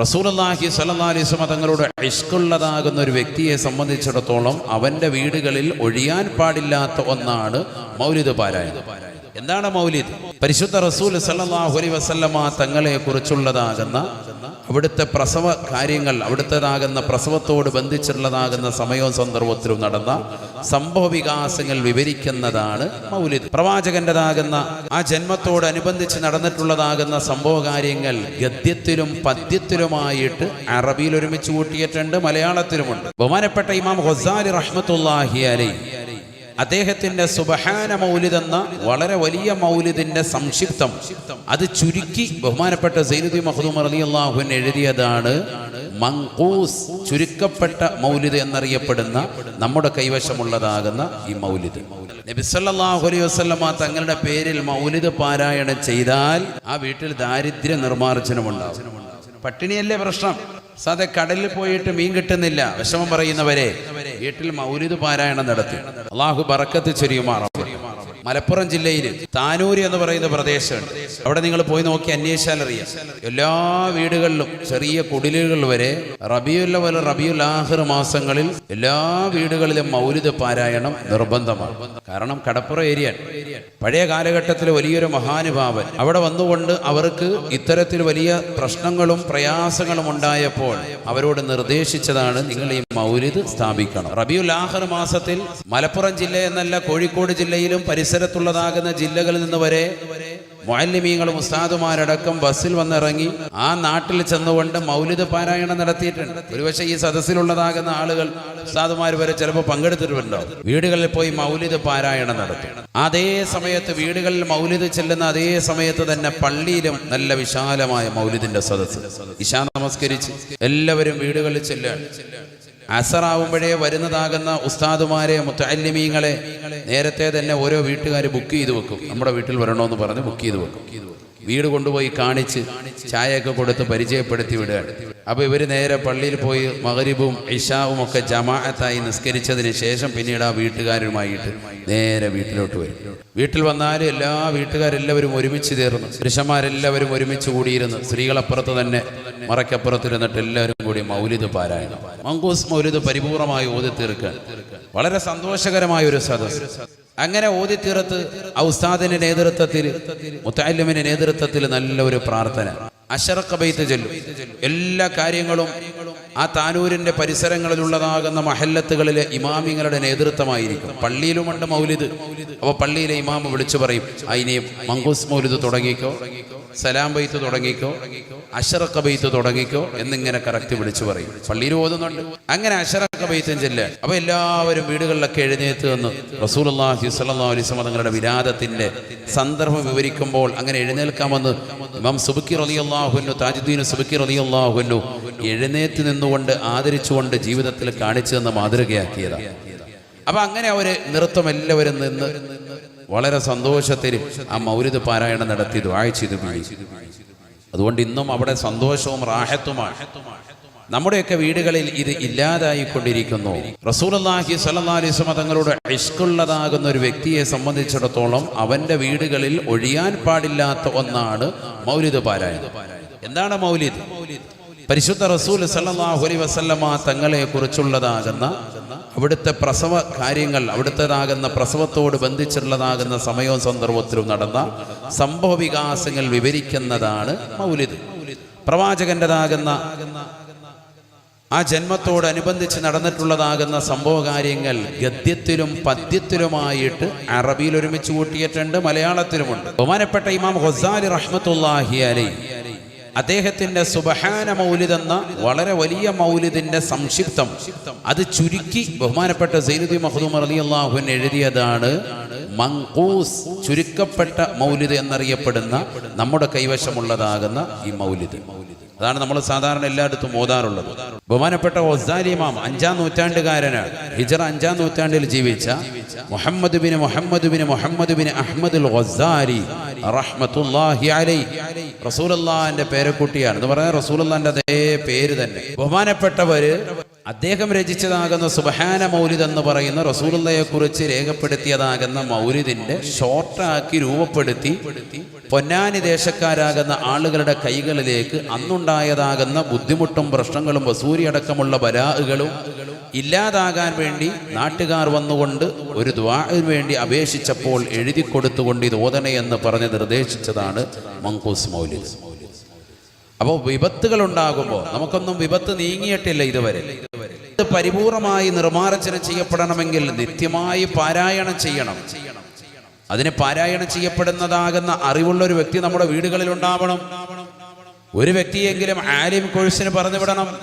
റസൂലല്ലാഹി സലഹ്ലിസ്മ തങ്ങളുടെ ഇഷ്കുള്ളതാകുന്ന ഒരു വ്യക്തിയെ സംബന്ധിച്ചിടത്തോളം അവന്റെ വീടുകളിൽ ഒഴിയാൻ പാടില്ലാത്ത ഒന്നാണ് മൗലിദ് പാരായണം. എന്താണ് മൗലിദ്? പരിശുദ്ധ റസൂൽ സല്ലാഹുലി വസല്ലമ തങ്ങളെ കുറിച്ചുള്ളതാകുന്ന അവിടുത്തെ പ്രസവ കാര്യങ്ങൾ അവിടുത്തേതാകുന്ന പ്രസവത്തോട് ബന്ധിച്ചുള്ളതാകുന്ന സമയവും സന്ദർഭത്തിലും നടന്ന സംഭവ വികാസങ്ങൾ വിവരിക്കുന്നതാണ് മൗലിദ്. പ്രവാചകന്റെതാകുന്ന ആ ജന്മത്തോടനുബന്ധിച്ച് നടന്നിട്ടുള്ളതാകുന്ന സംഭവ കാര്യങ്ങൾ ഗദ്യത്തിലും പദ്യത്തിലുമായിട്ട് അറബിയിൽ ഒരുമിച്ച് കൂട്ടിയിട്ടുണ്ട് മലയാളത്തിലുമുണ്ട്. ബഹുമാനപ്പെട്ട ഇമാം ഹൊസാലി റഹ്മത്തുല്ലാഹി അലൈ അദ്ദേഹത്തിന്റെ സുബഹാന മൗലിദ് എന്ന വളരെ വലിയ മൗലിദിന്റെ സംക്ഷിപ്തം. അത് ചുരുക്കി ബഹുമാനപ്പെട്ട സൈനുദ്ദീൻ മഹദൂം അലി അള്ളാഹുൻ എഴുതിയതാണ് മങ്കൂസ് ചുരുക്കപ്പെട്ട മൗലിദ് എന്നറിയപ്പെടുന്ന നമ്മുടെ കൈവശമുള്ളതാകുന്ന ഈ മൗലിദ്. നബി സല്ലല്ലാഹു അലൈഹി വസല്ലമ തങ്ങളുടെ പേരിൽ മൗലിദ് പാരായണം ചെയ്താൽ ആ വീട്ടിൽ ദാരിദ്ര്യ നിർമ്മാർജനമുണ്ടാവും പട്ടിണിയല്ലേ പ്രശ്നം? സാധ കടലിൽ പോയിട്ട് മീൻ കിട്ടുന്നില്ല. വിഷമം പറയുന്നവരെ. വീട്ടിൽ മൗലിദ് പാരായണം നടത്തി. അള്ളാഹു ബറക്കത്ത് ചൊരിയുമാറാം മലപ്പുറം ജില്ലയിൽ താനൂര് എന്ന് പറയുന്ന പ്രദേശമുണ്ട്. അവിടെ നിങ്ങൾ പോയി നോക്കി അന്വേഷിച്ചാൽ അറിയാം. എല്ലാ വീടുകളിലും ചെറിയ കുടിലുകൾ വരെ റബിയുള്ള റബിയുൽ ആഹിർ മാസങ്ങളിൽ എല്ലാ വീടുകളിലും മൗലിത പാരായണം നിർബന്ധമാണ്. കാരണം കടപ്പുറ ഏരിയ പഴയ കാലഘട്ടത്തിൽ വലിയൊരു മഹാനുഭാവൻ അവിടെ വന്നുകൊണ്ട് അവർക്ക് ഇത്തരത്തിൽ വലിയ പ്രശ്നങ്ങളും പ്രയാസങ്ങളും ഉണ്ടായപ്പോൾ അവരോട് നിർദ്ദേശിച്ചതാണ് നിങ്ങൾ ഈ മൗലിദ് സ്ഥാപിക്കണം. റബിയുൽ ആഹിർ മാസത്തിൽ മലപ്പുറം ജില്ല എന്നല്ല കോഴിക്കോട് ജില്ലയിലും പരിസരത്തുള്ളതാകുന്ന ജില്ലകളിൽ നിന്ന് വരെ മുഅല്ലിമീങ്ങളും ഉസ്താദുമാരടക്കം ബസ്സിൽ വന്നിറങ്ങി ആ നാട്ടിൽ ചെന്നുകൊണ്ട് മൗലിത പാരായണം നടത്തിയിട്ടുണ്ട്. ഒരുപക്ഷെ ഈ സദസ്സിലുള്ളതാകുന്ന ആളുകൾ ഉസ്താദുമാർ വരെ ചിലപ്പോൾ പങ്കെടുത്തിട്ടുണ്ടാവും വീടുകളിൽ പോയി മൗലിത പാരായണം നടത്തും. അതേ സമയത്ത് വീടുകളിൽ മൗലിദ് ചെല്ലുന്ന അതേ സമയത്ത് തന്നെ പള്ളിയിലും നല്ല വിശാലമായ മൗലിദിന്റെ സദസ്സ്. ഇശാ നമസ്കരിച്ച് എല്ലാവരും വീടുകളിൽ ചെല്ലുകയാണ് അസറാവുമ്പോഴേ വരുന്നതാകുന്ന ഉസ്താദുമാരെ മുത്തല്ലിമീങ്ങളെ നേരത്തെ തന്നെ ഓരോ വീട്ടുകാർ ബുക്ക് ചെയ്ത് വെക്കും. നമ്മുടെ വീട്ടിൽ വരണമെന്ന് പറഞ്ഞ് ബുക്ക് ചെയ്ത് വെക്കും. വീട് കൊണ്ടുപോയി കാണിച്ച് ചായയൊക്കെ കൊടുത്ത് പരിചയപ്പെടുത്തി വിടുകയാണ് അപ്പോൾ ഇവർ നേരെ പള്ളിയിൽ പോയി മകരിബും ഇഷാവും ഒക്കെ ജമാഅത്തായി നിസ്കരിച്ചതിന് ശേഷം പിന്നീട് ആ വീട്ടുകാരുമായിട്ട് നേരെ വീട്ടിലോട്ട് വരും. വീട്ടിൽ വന്നാലും എല്ലാ വീട്ടുകാരെല്ലാവരും ഒരുമിച്ച് തീർന്നു പുരുഷന്മാരെല്ലാവരും ഒരുമിച്ച് കൂടിയിരുന്ന് സ്ത്രീകളപ്പുറത്ത് തന്നെ മറയ്ക്കപ്പുറത്തിരുന്നിട്ട് എല്ലാവരും കൂടി മൗലിത് പാരായണം. മങ്കൂസ് മൗലിത് പരിപൂർണമായി ഓതി തീർക്കാൻ വളരെ സന്തോഷകരമായ ഒരു സദസ് അങ്ങനെ ഓതി തീർത്ത് ഔസ്താദിന്റെ നേതൃത്വത്തിൽ മുത്താലിമിന്റെ നേതൃത്വത്തിൽ നല്ലൊരു പ്രാർത്ഥന. അഷറക്കബൈത്ത് ചെല്ലും എല്ലാ കാര്യങ്ങളും ആ താനൂരിന്റെ പരിസരങ്ങളിലുള്ളതാകുന്ന മഹല്ലത്തുകളിലെ ഇമാമിങ്ങളുടെ നേതൃത്വമായിരിക്കും. പള്ളിയിലുമുണ്ട് മൗലിദ്. അപ്പോൾ പള്ളിയിലെ ഇമാമ് വിളിച്ചു പറയും അതിനെ മങ്കൂസ് മൗലിദ് തുടങ്ങിക്കോ. സലാം ബൈത്ത് തുടങ്ങിക്കോ അഷറക്ക ബൈത്ത് തുടങ്ങിക്കോ എന്നിങ്ങനെ കറക്റ്റ് വിളിച്ചു പറയും. പള്ളിയിൽ ഓതുന്നുണ്ട്. അങ്ങനെ അഷറക്ക ബൈത്തും ചെല്ലുക. അപ്പൊ എല്ലാവരും വീടുകളിലൊക്കെ എഴുന്നേത്ത് വന്ന് സ്വല്ലല്ലാഹു അലൈഹി വസല്ലം തങ്ങളുടെ വിരാദത്തിന്റെ സന്ദർഭം വിവരിക്കുമ്പോൾ അങ്ങനെ എഴുന്നേൽക്കാൻ വന്ന് ഇമാം സുബുക്കി റളിയല്ലാഹുവിനു താജുദ്ദീൻ സുബുക്കി റളിയല്ലാഹുവിനു എഴുന്നേറ്റ് നിന്നുകൊണ്ട് ആദരിച്ചുകൊണ്ട് ജീവിതത്തിൽ കാണിച്ചു തന്ന മാതൃകയാക്കിയതാണ് അപ്പൊ അങ്ങനെ അവർ നൃത്തം എല്ലാവരും നിന്ന് വളരെ സന്തോഷത്തിൽ ആ മൗലിദ് പാരായണം നടത്തി ദുആ ചെയ്തു അതുകൊണ്ട് ഇന്നും അവിടെ സന്തോഷവും റാഹത്തുമാണ്. നമ്മുടെയൊക്കെ വീടുകളിൽ ഇത് ഇല്ലാതായിക്കൊണ്ടിരിക്കുന്നു. അലൈഹി വസല്ലം തങ്ങളുടെ ഇഷ്കുള്ളതാകുന്ന ഒരു വ്യക്തിയെ സംബന്ധിച്ചിടത്തോളം അവന്റെ വീടുകളിൽ ഒഴിയാൻ പാടില്ലാത്ത ഒന്നാണ് മൗലിദ് പാരായണം. എന്താണ് മൗലിദ്? പരിശുദ്ധ റസൂൽ സല്ലാഹുലി വസല്ലമ തങ്ങളെ കുറിച്ചുള്ളതാകുന്ന അവിടുത്തെ പ്രസവ കാര്യങ്ങൾ അവിടുത്തേതാകുന്ന പ്രസവത്തോട് ബന്ധിച്ചുള്ളതാകുന്ന സമയവും സന്ദർഭത്തിലും നടന്ന സംഭവ വികാസങ്ങൾ വിവരിക്കുന്നതാണ് മൗലിദ്. പ്രവാചകന്റെതാകുന്ന ആ ജന്മത്തോടനുബന്ധിച്ച് നടന്നിട്ടുള്ളതാകുന്ന സംഭവ കാര്യങ്ങൾ ഗദ്യത്തിലും പദ്യത്തിലുമായിട്ട് അറബിയിൽ ഒരുമിച്ച് കൂട്ടിയിട്ടുണ്ട് മലയാളത്തിലുമുണ്ട്. ബഹുമാനപ്പെട്ട ഇമാം ഹൊസാലി റഹ്മത്തുല്ലാഹി അലൈ അദ്ദേഹത്തിന്റെ സുബഹാന മൗലിദ് എന്ന വളരെ വലിയ മൗലിദിന്റെ സംക്ഷിപ്തം. അത് ചുരുക്കി ബഹുമാനപ്പെട്ട സൈനുദ്ദീൻ മഹദൂം അലി അള്ളാഹുൻ എഴുതിയതാണ് മങ്കൂസ് ചുരുക്കപ്പെട്ട മൗലിദ് എന്നറിയപ്പെടുന്ന നമ്മുടെ കൈവശമുള്ളതാകുന്ന ഈ മൗലിദ്. അതാണ് നമ്മൾ സാധാരണ എല്ലായിടത്തും ഓതാറുള്ളത്. ബഹുമാനപ്പെട്ട ഒസാലി ഇമാം അഞ്ചാം നൂറ്റാണ്ടുകാരനാണ് ഹിജറ അഞ്ചാം നൂറ്റാണ്ടിൽ ജീവിച്ച Muhammad bin Muhammad bin Muhammad bin Ahmad Ghazali റഹ്മത്തുല്ലാഹി അലൈ റസൂലുള്ളാഹിന്റെ പേരക്കുട്ടിയാണ്. എന്ന് പറഞ്ഞാൽ റസൂലല്ലാന്റെ അതേ പേര് തന്നെ. ബഹുമാനപ്പെട്ടവര് അദ്ദേഹം രചിച്ചതാകുന്ന സുബഹാന മൗലിദ് എന്ന് പറയുന്ന റസൂലുള്ളയെ കുറിച്ച് രേഖപ്പെടുത്തിയതാകുന്ന മൗലിദിന്റെ ഷോർട്ടാക്കി രൂപപ്പെടുത്തി പൊന്നാനി ദേശക്കാരാകുന്ന ആളുകളുടെ കൈകളിലേക്ക് അന്നുണ്ടായതാകുന്ന ബുദ്ധിമുട്ടും പ്രശ്നങ്ങളും വസൂരി അടക്കമുള്ള ബലാഹുകളും ഇല്ലാതാകാൻ വേണ്ടി നാട്ടുകാർ വന്നുകൊണ്ട് ഒരു ദ്വാഹിന് വേണ്ടി അപേക്ഷിച്ചപ്പോൾ എഴുതി കൊടുത്തുകൊണ്ട് ഇത് ഓതണേ എന്ന് പറഞ്ഞ് നിർദ്ദേശിച്ചതാണ് മങ്കൂസ് മൗലിദ്. അപ്പോൾ വിപത്തുകൾ ഉണ്ടാകുമ്പോൾ നമുക്കൊന്നും വിപത്ത് നീങ്ങിയിട്ടില്ല ഇതുവരെ. ഇത് പരിപൂർണമായി നിർമ്മാർജനം ചെയ്യപ്പെടണമെങ്കിൽ നിത്യമായി പാരായണം ചെയ്യണം. അതിന് പാരായണം ചെയ്യപ്പെടുന്നതാകുന്ന അറിവുള്ള ഒരു വ്യക്തി നമ്മുടെ വീടുകളിൽ ഉണ്ടാവണം. ഒരു വ്യക്തിയെങ്കിലും ആലിം കോഴ്സിന് പറഞ്ഞു വിടണം.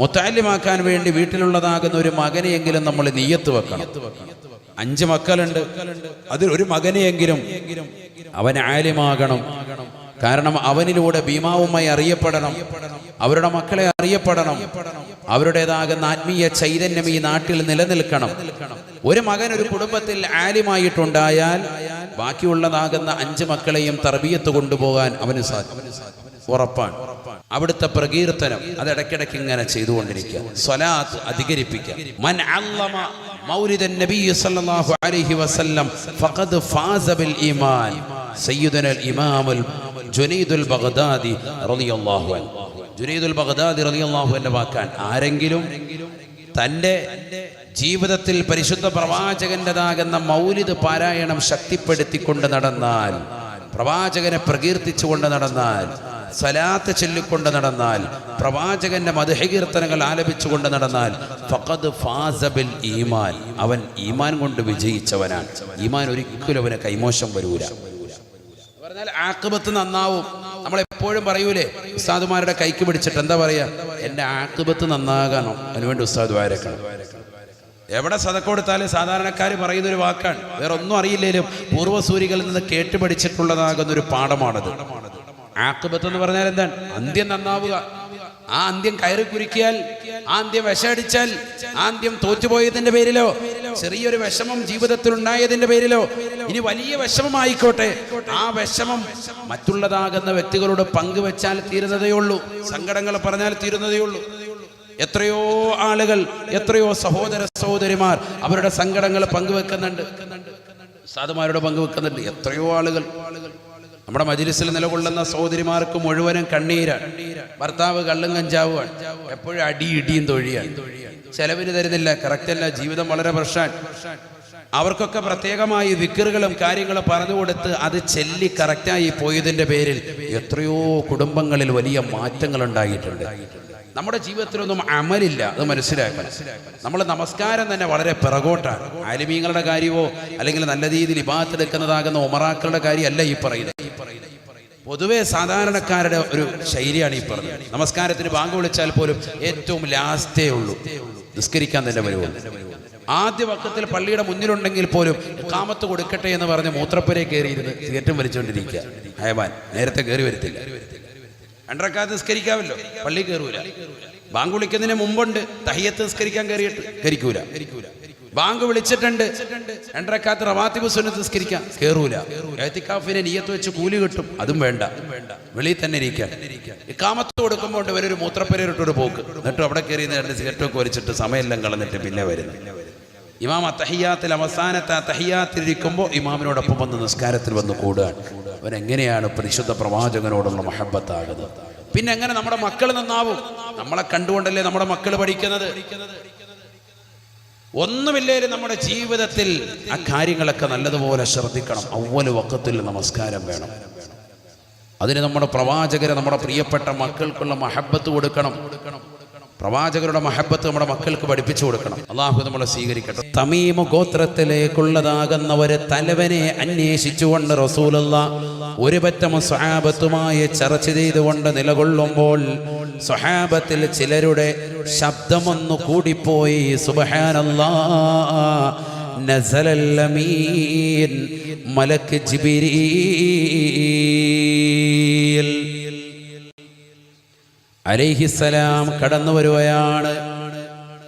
മുത്താലിമാക്കാൻ വേണ്ടി വീട്ടിലുള്ളതാകുന്ന ഒരു മകനെയെങ്കിലും നമ്മൾ നീയത്ത് വെക്കണം. അഞ്ച് മക്കളുണ്ട്. അതിൽ ഒരു മകനെയെങ്കിലും അവൻ ആലിമാകണം. കാരണം അവനിലൂടെ ഭീമാവുമായി അറിയപ്പെടണം. അവരുടെ മക്കളെ അറിയപ്പെടണം. അവരുടേതാകുന്ന ആത്മീയ ചൈതന്യം ഈ നാട്ടിൽ നിലനിൽക്കണം. ഒരു മകൻ ഒരു കുടുംബത്തിൽ ആലിമായിട്ടുണ്ടായാൽ ബാക്കിയുള്ളതാകുന്ന അഞ്ച് മക്കളെയും തർബീയത്ത് കൊണ്ടുപോകാൻ അവന് സാധിക്കും. ഉറപ്പാണ്. അവിടുത്തെ പ്രകീർത്തനം അത് ഇടയ്ക്കിടയ്ക്ക് ഇങ്ങനെ ചെയ്തുകൊണ്ടിരിക്കുക. ജുനൈദുൽ ബഗ്ദാദി റളിയല്ലാഹു അൻഹു. ജുനൈദുൽ ബഗ്ദാദി റളിയല്ലാഹു അൻഹു വാക്കാൻ ആരെങ്കിലും തന്റെ ജീവിതത്തിൽ പരിശുദ്ധ പ്രവാചകന്റെതാകുന്ന മൗലിദ് പാരായണം ശക്തിപ്പെടുത്തിക്കൊണ്ട് നടന്നാൽ പ്രവാചകനെ പ്രകീർത്തിച്ചുകൊണ്ട് നടന്നാൽ സലാത്ത് ചൊല്ലിക്കൊണ്ട് നടന്നാൽ പ്രവാചകന്റെ മധുഹകീർത്തനങ്ങൾ ആലപിച്ചുകൊണ്ട് നടന്നാൽ ഫഖദ് ഫാസബിൽ ഈമാൻ. അവൻ ഈമാൻ കൊണ്ട് വിജയിച്ചവനാണ്. ഈമാൻ ഒരിക്കലും അവന് കൈമോശം വരൂല. പറഞ്ഞാൽ ആക്കുബത്ത് നന്നാവും. നമ്മൾ എപ്പോഴും പറയൂലേ ഉസ്താദുമാരുടെ കൈക്ക് പിടിച്ചിട്ട് എന്താ പറയാ? എന്റെ ആക്കുബത്ത് നന്നാകണം. അതിനുവേണ്ടി ഉസ്താദ് വാരക്കണം എവിടെ സതക്ക കൊടുത്താലും സാധാരണക്കാർ പറയുന്ന ഒരു വാക്കാണ്. വേറെ ഒന്നും അറിയില്ലേലും പൂർവസൂരികളിൽ നിന്ന് കേട്ട് പഠിച്ചിട്ടുള്ളതാകുന്ന ഒരു പാഠമാണത്. ആക്കുബത്ത് എന്ന് പറഞ്ഞാൽ എന്താണ്? അന്ത്യം നന്നാവുക. ആ അന്ത്യം കയറി കുരുക്കിയാൽ ആ അന്ത്യം വിഷടിച്ചാൽ ആ അന്ത്യം തോറ്റുപോയതിന്റെ പേരിലോ ചെറിയൊരു വിഷമം ജീവിതത്തിൽ ഉണ്ടായതിന്റെ പേരിലോ ഇനി വലിയ വിഷമമായിക്കോട്ടെ. ആ വിഷമം മറ്റുള്ളതാകുന്ന വ്യക്തികളോട് പങ്കുവെച്ചാൽ തീരുന്നതേ ഉള്ളൂ. സങ്കടങ്ങൾ പറഞ്ഞാൽ തീരുന്നതേ ഉള്ളൂ. എത്രയോ ആളുകൾ എത്രയോ സഹോദര സഹോദരിമാർ അവരുടെ സങ്കടങ്ങൾ പങ്കുവെക്കുന്നുണ്ട്. സാധുമാരോട് പങ്കുവെക്കുന്നുണ്ട്. എത്രയോ ആളുകൾ. നമ്മുടെ മജിലിസിൽ നിലകൊള്ളുന്ന സഹോദരിമാർക്ക് മുഴുവനും കണ്ണീരാണ്. ഭർത്താവ് കള്ളും കഞ്ചാവുമാണ്. എപ്പോഴും അടി ഇടിയും തൊഴിയാണ്. ചെലവിന് തരുന്നില്ല കറക്റ്റ് അല്ല ജീവിതം വളരെ പ്രശ്നം. അവർക്കൊക്കെ പ്രത്യേകമായി വിക്കറുകളും കാര്യങ്ങളും പറഞ്ഞു കൊടുത്ത് അത് ചെല്ലി കറക്റ്റായി പോയതിന്റെ പേരിൽ എത്രയോ കുടുംബങ്ങളിൽ വലിയ മാറ്റങ്ങൾ ഉണ്ടായിട്ടുണ്ട് നമ്മുടെ ജീവിതത്തിലൊന്നും അമലില്ല അത് മനസ്സിലാക്കണം നമ്മൾ നമസ്കാരം തന്നെ വളരെ പിറകോട്ടാണ്. ആലിമീങ്ങളുടെ കാര്യമോ അല്ലെങ്കിൽ നല്ല രീതിയിൽ ഇബാത്തെടുക്കുന്നതാകുന്ന ഉമറാക്കളുടെ കാര്യമല്ല ഈ പറയുന്നത്. പൊതുവേ സാധാരണക്കാരുടെ ഒരു ശൈലിയാണ് ഈ പറഞ്ഞത്. നമസ്കാരത്തിന് ബാങ്ക് വിളിച്ചാൽ പോലും ഏറ്റവും ലാസ്റ്റേ ഉള്ളൂ. നിസ്കരിക്കാൻ തന്നെ വരുമോ ആദ്യ വക്കത്തിൽ പള്ളിയുടെ മുന്നിലുണ്ടെങ്കിൽ പോലും കാമത്ത് കൊടുക്കട്ടെ എന്ന് പറഞ്ഞ് മൂത്രപ്പുരയെ കയറിയിരുന്ന് സിഗരറ്റും വലിച്ചുകൊണ്ടിരിക്കുക. ഹയവാൻ നേരത്തെ കയറി വരത്തില്ല. രണ്ടരക്കാത്ത് നിസ്കരിക്കാമല്ലോ. പള്ളി കയറൂല. ബാങ്ക് വിളിക്കുന്നതിന് മുമ്പുണ്ട്. തഹിയത്ത് നിസ്കരിക്കാൻ കയറിയിട്ട്. കരിക്കൂല കരിക്കൂല ബാങ്ക് വിളിച്ചിട്ടുണ്ട്. രണ്ടരക്കാത്ത റവാത്തിബ് സുന്നത്ത് നിസ്കരിക്കാം. കേറൂല. ഏത്തിക്കാഫിനെ നീയത്ത് വെച്ച് കൂലി കിട്ടും. അതും വേണ്ട. വെളിയിൽ തന്നെ ഇരിക്കാൻ ഇക്കാമത്ത് കൊടുക്കുമ്പോൾ ഇവരൊരു മൂത്രപ്പരയിട്ടൊരു പോക്ക്. എന്നിട്ട് അവിടെ കയറി രണ്ട് സിഗരറ്റൊക്കെ വലിച്ചിട്ട് സമയമെല്ലാം കളഞ്ഞിട്ട് പിന്നെ വരുന്നു. ഇമാം അത്തഹിയാത്തിൽ അവസാനത്തെ അത്തഹിയാത്തിലിരിക്കുമ്പോൾ ഇമാമിനോടൊപ്പം വന്ന് നിസ്കാരത്തിൽ വന്ന് കൂടുകയാണ്. അവനെങ്ങനെയാണ് പരിശുദ്ധ പ്രവാചകനോടുള്ള മഹബത്താകുന്നത്? പിന്നെ എങ്ങനെ നമ്മുടെ മക്കൾ നന്നാവും? നമ്മളെ കണ്ടുകൊണ്ടല്ലേ നമ്മുടെ മക്കൾ പഠിക്കുന്നത്? ഒന്നുമില്ലേലും നമ്മുടെ ജീവിതത്തിൽ ആ കാര്യങ്ങളൊക്കെ നല്ലതുപോലെ ശ്രദ്ധിക്കണം. അവൽ വക്കത്തിൽ നമസ്കാരം വേണം. അതിന് നമ്മുടെ പ്രവാചകരെ നമ്മുടെ പ്രിയപ്പെട്ട മക്കൾക്കുള്ള മഹബത്ത് കൊടുക്കണം. പ്രവാചകരുടെ മഹബത്ത് നമ്മുടെ മക്കൾക്ക് പഠിപ്പിച്ചു കൊടുക്കണം. അള്ളാഹു നമ്മളെ സ്വീകരിക്കട്ടെ. തമീമ ഗോത്രത്തിലേക്കുള്ളതാകുന്ന ഒരു തലവനെ അന്വേഷിച്ചുകൊണ്ട് റസൂലുള്ള ഒരു പറ്റം സ്വഹാബത്തുമായി ചർച്ച ചെയ്തുകൊണ്ട് നിലകൊള്ളുമ്പോൾ സ്വഹാബത്തിൽ ചിലരുടെ ശബ്ദമൊന്നു കൂടിപ്പോയി. സുബഹാനല്ലാ മലക്ക് അലൈഹിസലാം കടന്നു വരുകയാണ്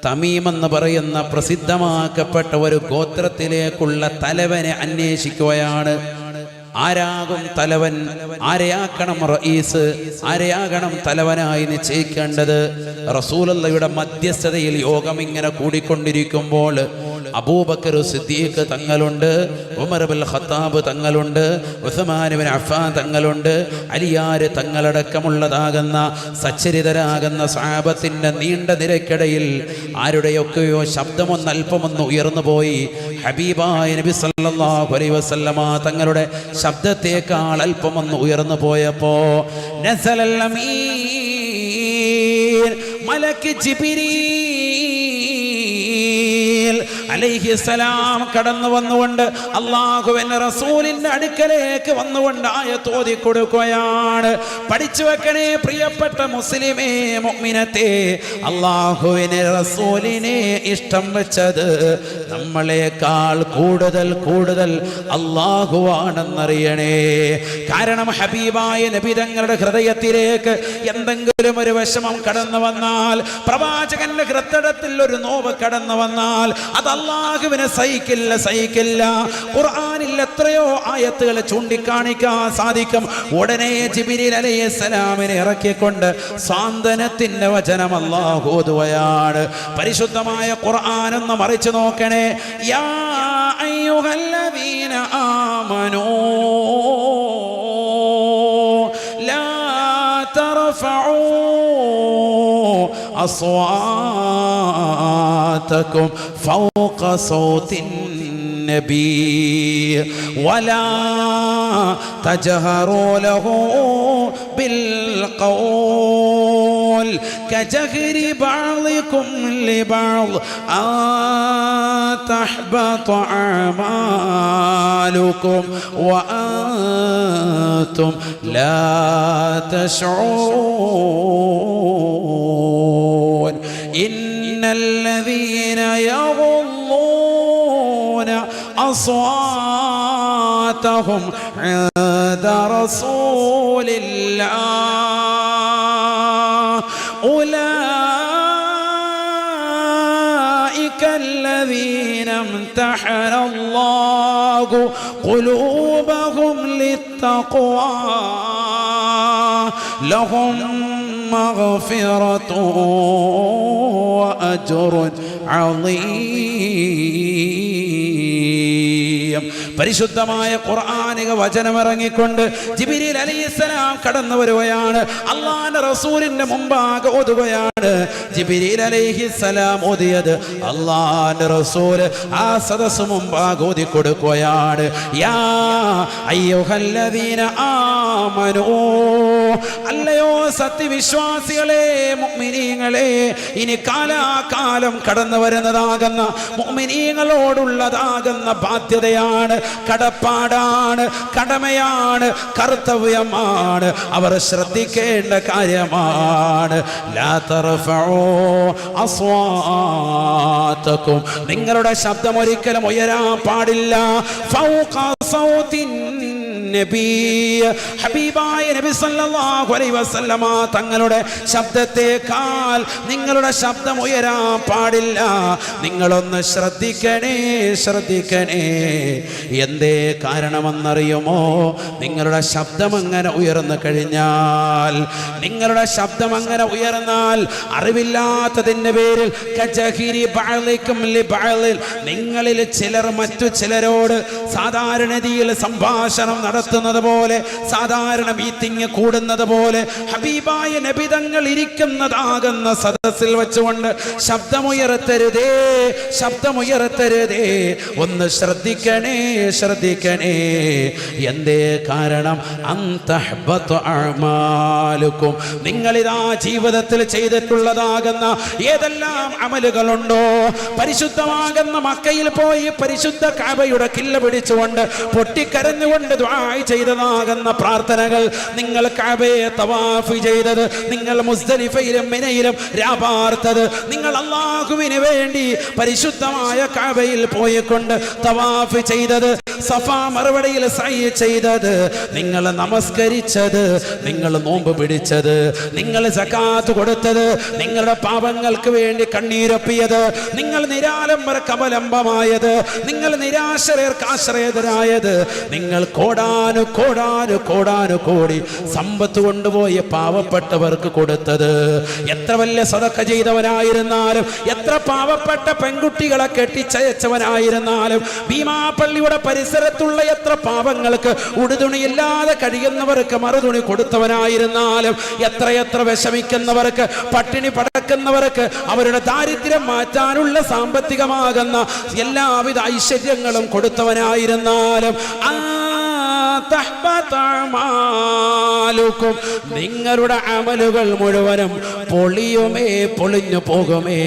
തമീം എന്ന് പറയുന്ന പ്രസിദ്ധമാക്കപ്പെട്ട ഒരു ഗോത്രത്തിലേക്കുള്ള തലവനെ അന്വേഷിക്കുകയാണ്. ആരാകും തലവൻ? ആരെയാക്കണം റഈസ് ആരെയാകണം തലവനായി നിശ്ചയിക്കേണ്ടത്? റസൂലയുടെ മധ്യസ്ഥതയിൽ യോഗം ഇങ്ങനെ കൂടിക്കൊണ്ടിരിക്കുമ്പോൾ അബൂബക്കർ സിദ്ദീഖ് തങ്ങളുണ്ട് ഉമർ ബിൻ ഖത്താബ് തങ്ങളുണ്ട് ഉസ്മാൻ അഫാൻ തങ്ങളുണ്ട്. അലിയാര് തങ്ങളടക്കമുള്ളതാകുന്ന സച്ചരിതരാകുന്ന സാപത്തിന്റെ നീണ്ട നിരക്കിടയിൽ ആരുടെയൊക്കെയോ ശബ്ദമൊന്ന് അല്പമൊന്ന് ഉയർന്നു പോയി ഹബീബായ നബി സല്ലല്ലാഹു അലൈഹി വസല്ലമ തങ്ങളുടെ ശബ്ദത്തേക്കാൾ അല്പമൊന്ന് ഉയർന്നു പോയപ്പോ നസലൽ അമീൻ മലക്ക് ജിബിരീൽ അലൈഹിസ്സലാം കടന്നു വന്നുകൊണ്ട് അള്ളാഹുവിന്റെ റസൂലിന്റെ അടുക്കലേക്ക് വന്നുകൊണ്ട് ആയത്തോതി കൊടുക്കുകയാണ്. പഠിച്ചു വെക്കണേ പ്രിയപ്പെട്ട മുസ്ലിമേ മുഅ്മിനത്തെ അള്ളാഹുവിനെ റസൂലിനെ ഇഷ്ടം വെച്ചത് നമ്മളെക്കാൾ കൂടുതൽ കൂടുതൽ അള്ളാഹുവാണെന്നറിയണേ. കാരണം ഹബീബായ നബിതങ്ങളുടെ ഹൃദയത്തിലേക്ക് എന്തെങ്കിലും ഒരു വിഷമം കടന്നു വന്നാൽ പ്രവാചകന്റെ ഹൃദയത്തിൽ ഒരു നോവ് കടന്നു വന്നാൽ അത് അള്ളാഹുവിനെ സഹിക്കില്ല സഹിക്കില്ല ഖുർആനിൽ എത്രയോ ആയത്തുകൾ ചൂണ്ടിക്കാണിക്കാൻ സാധിക്കും ഉടനെ ജിബിരിൽ അലൈഹിസ്സലാമിനെ ഇറക്കിക്കൊണ്ട് സാന്ത്വനത്തിന്റെ വചനം അള്ളാഹു ഓതുകയാണ് പരിശുദ്ധമായ ഖുർആൻ ഒന്ന് മറിച്ചു നോക്കണേ യാ അയ്യുഹല്ലദീന ആമനൂ ലാ ترفعوا أصواتكم فوق صوت النبي ولا تجهروا له بالقول كجهر بعضكم لبعض أن تحبط أعمالكم وأنتم لا تشعرون إن الذين يغضون أصواتهم عند رسول الله. أولئك الذين امتحن الله قلوبهم للتقوى. لهم مغفرة وأجر പരിശുദ്ധമായ ഖുർആാനിക വചനമിറങ്ങിക്കൊണ്ട് ജിബിരിൽ അലൈഹിസ്സലാം കടന്നു വരുകയാണ്. അള്ളാന്റെ റസൂലിന്റെ മുമ്പാകെ ഓതുകയാണ്. ജിബിരിൽ അലൈഹിസ്സലാം ഓതിയത് അള്ളാന്റെ റസൂൽ ആ സദസ് മുമ്പാകെ ഓതി കൊടുക്കുകയാണ് യാ അയ്യുഹല്ലദീന ആമനൂ അല്ലയോ സത്യവിശ്വാസികളെ മുഗ്മിനീങ്ങളെ ഇനി കാലാകാലം കടന്നു വരുന്നതാകുന്ന മുഗ്മിനീങ്ങളോടുള്ളതാകുന്ന ബാധ്യതയാണ് കടപ്പാടാണ് കടമയാണ് കർത്തവ്യമാണ്. അവർ ശ്രദ്ധിക്കേണ്ട കാര്യമാണ്. നിങ്ങളുടെ ശബ്ദം ഒരിക്കലും ഉയരാൻ പാടില്ല. ഹബീബായ നബി സല്ലല്ലാഹു അലൈഹി വസല്ലമ തങ്ങളുടെ ശബ്ദത്തെക്കാൾ നിങ്ങളുടെ ശബ്ദം ഉയരാൻ പാടില്ല. നിങ്ങളൊന്ന് ശ്രദ്ധിക്കണേ ശ്രദ്ധിക്കണേ. എന്തേ കാരണമെന്നറിയുമോ? നിങ്ങളുടെ ശബ്ദം അങ്ങനെ ഉയർന്നു കഴിഞ്ഞാൽ നിങ്ങളുടെ ശബ്ദം അങ്ങനെ ഉയർന്നാൽ അറിവില്ലാത്തതിന്റെ പേരിൽ നിങ്ങളിൽ ചിലർ മറ്റു ചിലരോട് സാധാരണതയിൽ സംഭാഷണം നടത്തുന്നത് പോലെ സാധാരണ മീറ്റിംഗ് കൂടുന്നത് പോലെ ഹബീബായ നബിതങ്ങൾ ഇരിക്കുന്നതാകുന്ന സദസ്സിൽ വെച്ചുകൊണ്ട് ശബ്ദമുയർത്തരുതേ ശബ്ദമുയർത്തരുതേ. ഒന്ന് ശ്രദ്ധിക്കണേ ശ്രദ്ധിക്കണേ. എന്തേ കാരണം? അഅ്മാലുക്കും നിങ്ങളിതാ ജീവിതത്തിൽ ചെയ്തിട്ടുള്ളതാകുന്ന ഏതെല്ലാം അമലുകളുണ്ടോ? പരിശുദ്ധമാകുന്ന മക്കയിൽ പോയി പരിശുദ്ധ കാബയുടെ കില്ല പിടിച്ചുകൊണ്ട് പൊട്ടിക്കരഞ്ഞുകൊണ്ട് ദ്വായ് ചെയ്തതാകുന്ന പ്രാർത്ഥനകൾ നിങ്ങൾ കബയെ തവാഫ് ചെയ്തത് നിങ്ങൾ മുസ്ദലിഫയിലും മിനയിലും രാപാർത്തത്. നിങ്ങൾ അള്ളാഹുവിന് വേണ്ടി പരിശുദ്ധമായ കബയിൽ പോയിക്കൊണ്ട് തവാഫ് ചെയ്തത് സഫാ മറുപടിയിൽ സൈ ചെയ്തത് നിങ്ങൾ നമസ്കരിച്ചത് നിങ്ങൾ നോമ്പ് പിടിച്ചത് നിങ്ങൾ സക്കാത്ത് കൊടുത്തത് നിങ്ങളുടെ പാപങ്ങൾക്ക് വേണ്ടി കണ്ണീരൊപ്പിയത് നിങ്ങൾ നിരാലംബർക്ക് അവലംബമായത് നിങ്ങൾ നിരാശ്രയർക്ക് ആശ്രയതരായത് നിങ്ങൾ കോടാനു കോടാനു കോടാനു കോടി സമ്പത്ത് കൊണ്ടുപോയ പാവപ്പെട്ടവർക്ക് കൊടുത്തത് എത്ര വലിയ സതക്ക ചെയ്തവനായിരുന്നാലും എത്ര പാവപ്പെട്ട പെൺകുട്ടികളെ കെട്ടിച്ചയച്ചവനായിരുന്നാലും ഭീമാപ്പള്ളിയുടെ പരിസരത്തുള്ള എത്ര പാവങ്ങൾക്ക് ഉടുതുണിയില്ലാതെ കഴിയുന്നവർക്ക് മറുതുണി കൊടുത്തവനായിരുന്നാലും എത്രയെത്ര വിഷമിക്കുന്നവർക്ക് പട്ടിണി പടക്കുന്നവർക്ക് അവരുടെ ദാരിദ്ര്യം മാറ്റാനുള്ള സാമ്പത്തികമാകുന്ന എല്ലാവിധ ഐശ്വര്യങ്ങളും കൊടുത്തവനായിരുന്നാലും ആ. നിങ്ങളുടെ അമലുകൾ മുഴുവനും പൊളിയുമേ പൊളിഞ്ഞു പോകുമേ.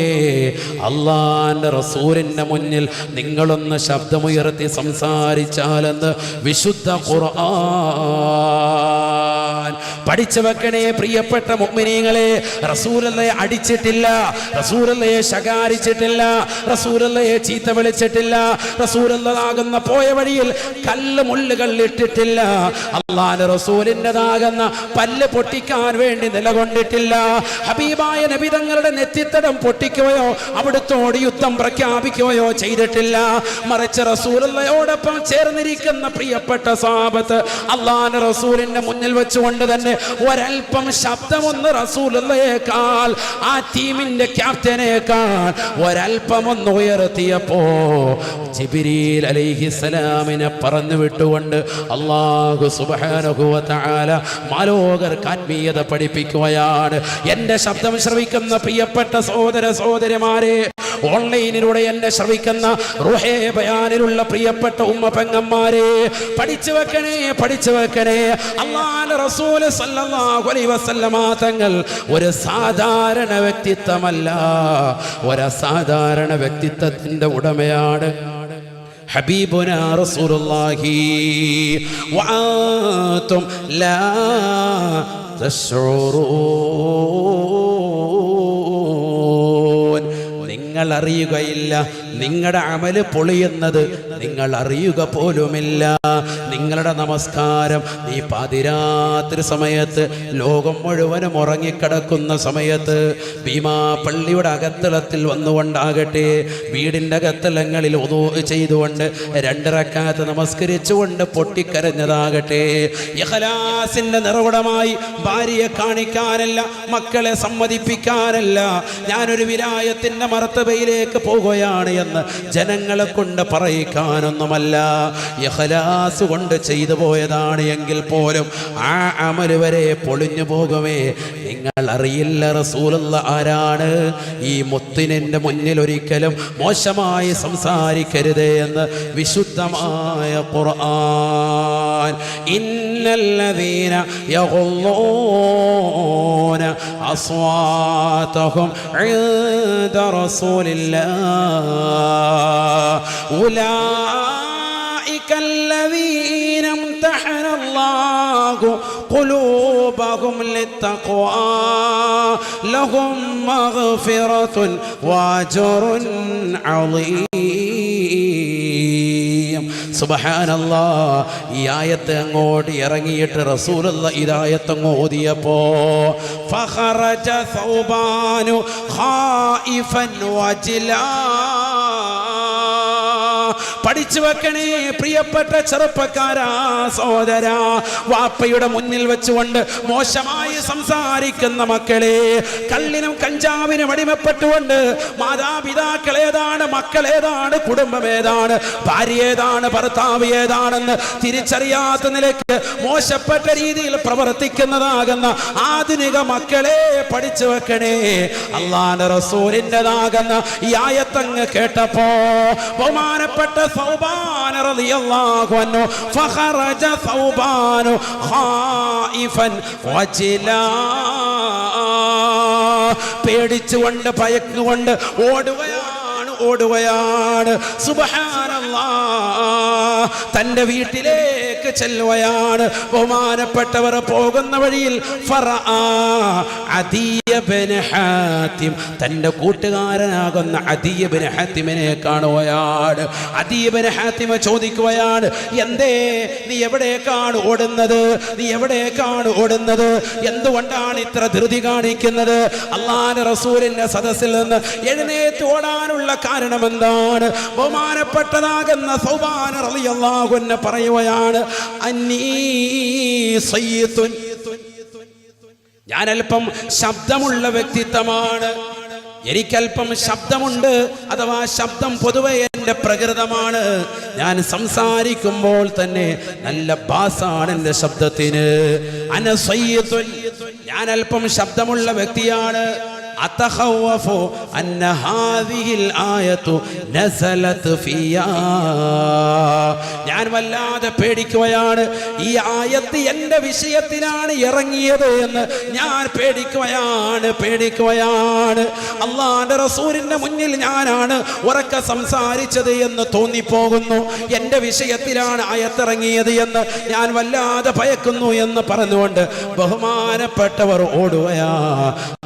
അള്ളാന്റെ റസൂലിന്റെ മുന്നിൽ നിങ്ങളൊന്ന് ശബ്ദമുയർത്തി സംസാരിച്ചാലെന്ന് വിശുദ്ധ ഖുർആൻ പഠിച്ചു വെക്കണേ പ്രിയപ്പെട്ട മുഗ്മിനീങ്ങളെ റസൂലല്ലയെ അടിച്ചിട്ടില്ല റസൂലല്ലയെ ശകാരിച്ചിട്ടില്ല റസൂലല്ലയെ ചീത്ത വിളിച്ചിട്ടില്ല റസൂലല്ലാകുന്ന പോയ വഴിയിൽ കല്ല് മുള്ളുകൾ ഇട്ടിട്ടില്ല. അള്ളാന്റെ റസൂലിന്റെതാകുന്ന പല്ല് പൊട്ടിക്കാൻ വേണ്ടി നിലകൊണ്ടിട്ടില്ല. ഹബീബായ നബിതങ്ങളുടെ നെറ്റിത്തടം പൊട്ടിക്കുകയോ അവിടുത്തോട് യുദ്ധം പ്രഖ്യാപിക്കുകയോ ചെയ്തിട്ടില്ല. മറിച്ച് റസൂലയോടൊപ്പം ചേർന്നിരിക്കുന്ന പ്രിയപ്പെട്ട സാപത്ത് അള്ളാന്റെ റസൂലിന്റെ മുന്നിൽ വെച്ചുകൊണ്ട് തന്നെ ഒരൽപ്പം ശബ്ദമൊന്ന് റസൂലയേക്കാൾ ആ ടീമിന്റെ ക്യാപ്റ്റനേക്കാൾ ഒരൽപ്പം ഒന്ന് ഉയർത്തിയപ്പോ ജിബിരിൽ അലൈഹിസ്സലാമിനെ പറഞ്ഞു വിട്ടുകൊണ്ട് അള്ളാഹു തആല മാലോകർക്ക് ആത്മീയത പഠിപ്പിക്കുകയാണ്. എന്റെ ശബ്ദം ശ്രവിക്കുന്ന പ്രിയപ്പെട്ട സഹോദര സഹോദരിമാരെ ഓൺലൈനിലൂടെ എന്നെ ശ്രവിക്കുന്ന റുഹേ ബയാനിലുള്ള പ്രിയപ്പെട്ട ഉമ്മ പെങ്ങന്മാരെ പഠിച്ചു വെക്കണേ പഠിച്ചു വെക്കണേ അള്ളാഹ് റസൂൽ സല്ലല്ലാഹു അലൈഹി വസല്ലമ തങ്ങൾ ഒരു സാധാരണ വ്യക്തിത്വമല്ല ഒരു അസാധാരണ വ്യക്തിത്വത്തിന്റെ ഉടമയാണ് حبيبنا رسول الله وأنتم لا تشعرون നിങ്ങൾ അറിയുകയില്ല നിങ്ങളുടെ അമൽ പൊളിയുന്നത് നിങ്ങൾ അറിയുക പോലുമില്ല. നിങ്ങളുടെ നമസ്കാരം ഈ പാതിരാത്രി സമയത്ത് ലോകം മുഴുവനും ഉറങ്ങിക്കിടക്കുന്ന സമയത്ത് ഭീമാ പള്ളിയുടെ അകത്തളത്തിൽ വന്നുകൊണ്ടാകട്ടെ വീടിന്റെ അകത്തലങ്ങളിൽ ഒതു ചെയ്തുകൊണ്ട് രണ്ടിറക്കാത്ത നമസ്കരിച്ചുകൊണ്ട് പൊട്ടിക്കരഞ്ഞതാകട്ടെ. യഹലാസിന്റെ നിറവിടമായി ഭാര്യയെ കാണിക്കാനല്ല മക്കളെ സമ്മതിപ്പിക്കാനല്ല. ഞാനൊരു വിലായത്തിന്റെ മർത്തബയിലേക്ക് പോകുകയാണ് എന്ന് ജനങ്ങളെ കൊണ്ട് പറയിക്കാനൊന്നുമല്ല. യഹലാസ് കൊണ്ട് ചെയ്തു പോയതാണ് എങ്കിൽ പോലും ആ അമൽ വരെ പൊളിഞ്ഞു പോകുമേ. നിങ്ങൾ അറിയില്ല റസൂലുള്ള ആരാണ്? ഈ മുത്തിനെന്റെ മുന്നിൽ ഒരിക്കലും മോശമായി സംസാരിക്കരുത് എന്ന് വിശുദ്ധമായ ഖുർആൻ. ഇന്നല്ലദീന أصواتهم عند رسول الله. أولئك الذين امتحن الله قلوبهم للتقوى. لهم مغفرة وأجر عظيم. സുബഹാനല്ലാ ഈ ആയത്ത് അങ്ങോട്ട് ഇറങ്ങിയിട്ട് റസൂലുള്ള ഇതായത്ത് അങ്ങ് ഓതിയപ്പോ ഫഹറജ സൗബാനു ഖായിഫൻ വജിലാ. പഠിച്ചു വെക്കണേ പ്രിയപ്പെട്ട ചെറുപ്പക്കാരാ സഹോദര. വാപ്പയുടെ മുന്നിൽ വെച്ചുകൊണ്ട് മോശമായി സംസാരിക്കുന്ന മക്കളെ കള്ളിനും കഞ്ചാവിനും അടിമപ്പെട്ടുകൊണ്ട് മാതാപിതാക്കൾ ഏതാണ് മക്കൾ ഏതാണ് കുടുംബം ഏതാണ് ഭാര്യ ഏതാണ് ഭർത്താവ് ഏതാണെന്ന് തിരിച്ചറിയാത്ത നിലയ്ക്ക് മോശപ്പെട്ട രീതിയിൽ പ്രവർത്തിക്കുന്നതാകുന്ന ആധുനിക മക്കളെ പഠിച്ചു വെക്കണേ. അള്ളാന്റെ റസൂലിന്റെതാകുന്ന ഈ ആയത്തങ്ങ് കേട്ടപ്പോ ബഹുമാനപ്പെട്ട ثوبان رضي الله عنه فخرج ثوبان خائفا وجلا പേടിച്ചുകൊണ്ട് ഭയക്കുകൊണ്ട് ഓടുകയാണ് ഓടുകയാണ് സുബഹാനല്ലാ തൻ്റെ വീട്ടിലേക്ക് വീട്ടിലേക്ക് ചെല്ലുകയാണ്. ബഹുമാനപ്പെട്ടവർ പോകുന്ന വഴിയിൽ തന്റെ കൂട്ടുകാരനാകുന്ന അദിയ ബിൻ ഹാത്തിമിനെ കാണുകയാണ്. അദിയ ബിൻ ഹാത്തിമ ചോദിക്കുകയാണ് എന്തേ നീ എവിടേക്കാണ് ഓടുന്നത്? നീ എവിടേക്കാണ് ഓടുന്നത്? എന്തുകൊണ്ടാണ് ഇത്ര ധൃതി കാണിക്കുന്നത്? അള്ളാന്റെ റസൂലിന്റെ സദസ്സിൽ നിന്ന് എഴുന്നേറ്റ് ഓടാനുള്ള കാരണം എന്താണ് ബഹുമാനപ്പെട്ടതാകുന്ന അൻഹു പറയുകയാണ് അല്പം ശബ്ദമുള്ള വ്യക്തിത്വമാണ്. എനിക്കല്പം ശബ്ദമുണ്ട് അഥവാ ശബ്ദം പൊതുവെ എന്റെ പ്രകൃതമാണ്. ഞാൻ സംസാരിക്കുമ്പോൾ തന്നെ നല്ല ബാസാണ് എന്റെ ശബ്ദത്തിന്. ഞാൻ അല്പം ശബ്ദമുള്ള വ്യക്തിയാണ്. أتخوف أن هذه الآية نزلت فيا ഞാൻ വല്ലാതെ പേടിക്കുകയാണ് ഈ ആയത്ത് എൻ്റെ വിഷയത്തിലാണ് ഇറങ്ങിയത് എന്ന് ഞാൻ പേടിക്കുകയാണ് പേടിക്കുകയാണ് അള്ളാന്റെ റസൂലിന്റെ മുന്നിൽ ഞാനാണ് ഉറക്കെ സംസാരിച്ചത് എന്ന് തോന്നിപ്പോകുന്നു എൻ്റെ വിഷയത്തിലാണ് ആയത്തിറങ്ങിയത് എന്ന് ഞാൻ വല്ലാതെ ഭയക്കുന്നു എന്ന് പറഞ്ഞുകൊണ്ട് ബഹുമാനപ്പെട്ടവർ ഓടുകയാ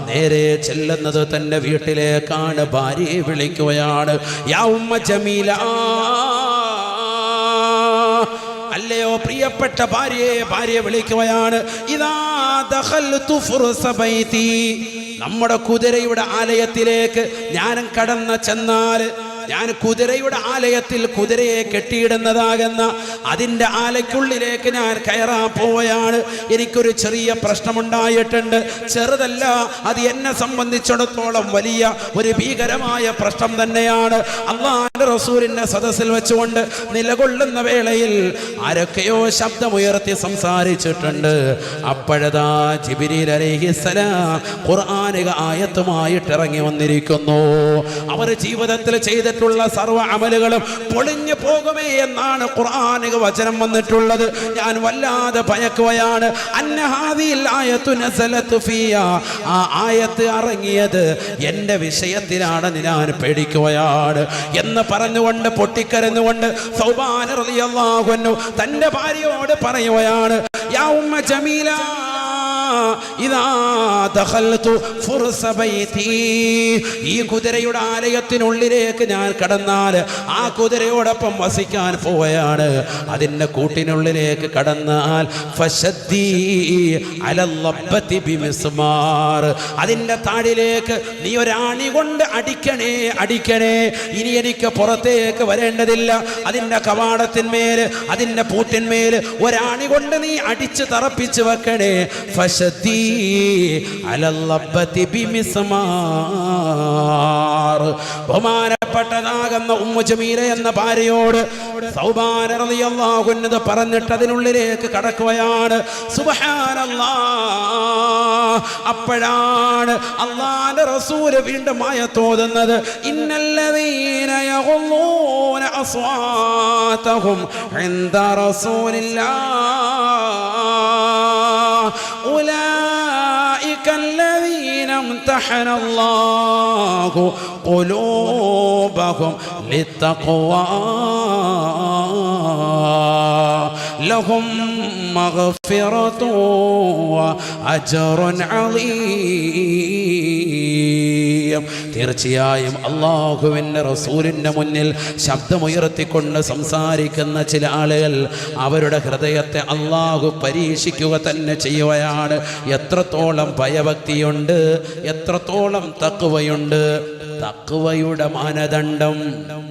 നേരെ ചെല്ലുന്നത് തന്റെ വീട്ടിലേക്കാണ്. ഭാര്യയെ വിളിക്കുകയാണ്. യാ ഉമ്മ ജമീല. അല്ലയോ പ്രിയപ്പെട്ട ഭാര്യയെ. ഭാര്യ വിളിക്കുകയാണ്. ഇതാ നമ്മുടെ കുതിരയുടെ ആലയത്തിലേക്ക് ഞാൻ കടന്ന ചെന്നാൽ ഞാൻ കുതിരയുടെ ആലയത്തിൽ കുതിരയെ കെട്ടിയിടുന്നതാകുന്ന അതിന്റെ ആലയ്ക്കുള്ളിലേക്ക് ഞാൻ കയറാൻ പോവുകയാണ്. എനിക്കൊരു ചെറിയ പ്രശ്നമുണ്ടായിട്ടുണ്ട്. ചെറുതല്ല അത് എന്നെ സംബന്ധിച്ചിടത്തോളം വലിയ ഒരു ഭീകരമായ പ്രശ്നം തന്നെയാണ്. അള്ളാന്റെ റസൂലിന്റെ സദസ്സിൽ വെച്ചുകൊണ്ട് നിലകൊള്ളുന്ന വേളയിൽ ആരൊക്കെയോ ശബ്ദമുയർത്തി സംസാരിച്ചിട്ടുണ്ട്. അപ്പോഴതാ ജിബിരിൽ അലൈഹിസ്സലാം ഖുർആാനിക ആയത്തുമായിട്ട് ഇറങ്ങി വന്നിരിക്കുന്നു. അവർ ജീവിതത്തിൽ ചെയ്തിട്ടുള്ള സർവ അമലുകളും പൊളിഞ്ഞു പോകുമേ എന്നാണ് ഖുർആാനിക വചനം വന്നിട്ടുള്ളത്. ഞാൻ വല്ലാതെ ഭയക്കുകയാണ്. ആ ആയത്ത് ഇറങ്ങിയത് എന്റെ വിഷയത്തിലാണ് ഞാൻ പേടിക്കുകയാണ് എന്ന് പറഞ്ഞുകൊണ്ട് പൊട്ടിക്കരഞ്ഞുകൊണ്ട് അൻഹു തന്റെ ഭാര്യയോട് പറയുകയാണ് യാ ഉമ്മ ജമീല ഇതാ ദഖൽതു ഫുർസ ബൈതി. ഈ കുതിരയുടെ ആലയത്തിനുള്ളിലേക്ക് ഞാൻ കടന്നാൽ ആ കുതിരയോടൊപ്പം വസിക്കാൻ പോവുകയാണ്. അതിന്റെ കൂട്ടിനുള്ളിലേക്ക് കടന്നാൽ ഫശദ്ദി അലല്ലബ്ബത്തി ബിമിസ്മാർ. അതിന്റെ താഴിലേക്ക് നീ ഒരാണി കൊണ്ട് അടിക്കണേ അടിക്കണേ. ഇനി എനിക്ക് പുറത്തേക്ക് വരേണ്ടതില്ല. അതിന്റെ കവാടത്തിന്മേൽ അതിന്റെ പൂട്ടിന്മേൽ ഒരാണി കൊണ്ട് നീ അടിച്ച് തറപ്പിച്ച് വെക്കണേ. ബിമിസ്മാർ ബഹുമാനപ്പെട്ടതാകുന്ന ഉമ്മുജമീര എന്ന ഭാര്യയോട് സൗബാനറിയാകുന്നത് പറഞ്ഞിട്ട് അതിനുള്ളിലേക്ക് കടക്കുകയാണ്. അപ്പോഴാണ് അള്ളാന്റെ റസൂര് വീണ്ടും മായ തോന്നുന്നത്. ഇന്നല്ലതീനയൂന എന്താ റസൂലില്ല. الذين امتحن الله قلوبهم للتقوى. لهم مغفرة وأجر عظيم. തീർച്ചയായും അള്ളാഹുവിന്റെ റസൂലിന്റെ മുന്നിൽ ശബ്ദമുയർത്തിക്കൊണ്ട് സംസാരിക്കുന്ന ചില ആളുകൾ അവരുടെ ഹൃദയത്തെ അള്ളാഹു പരീക്ഷിക്കുക തന്നെ ചെയ്യുകയാണ്. എത്രത്തോളം ഭയഭക്തിയുണ്ട് എത്രത്തോളം തക്കുവയുണ്ട് തക്കുവയുടെ മാനദണ്ഡം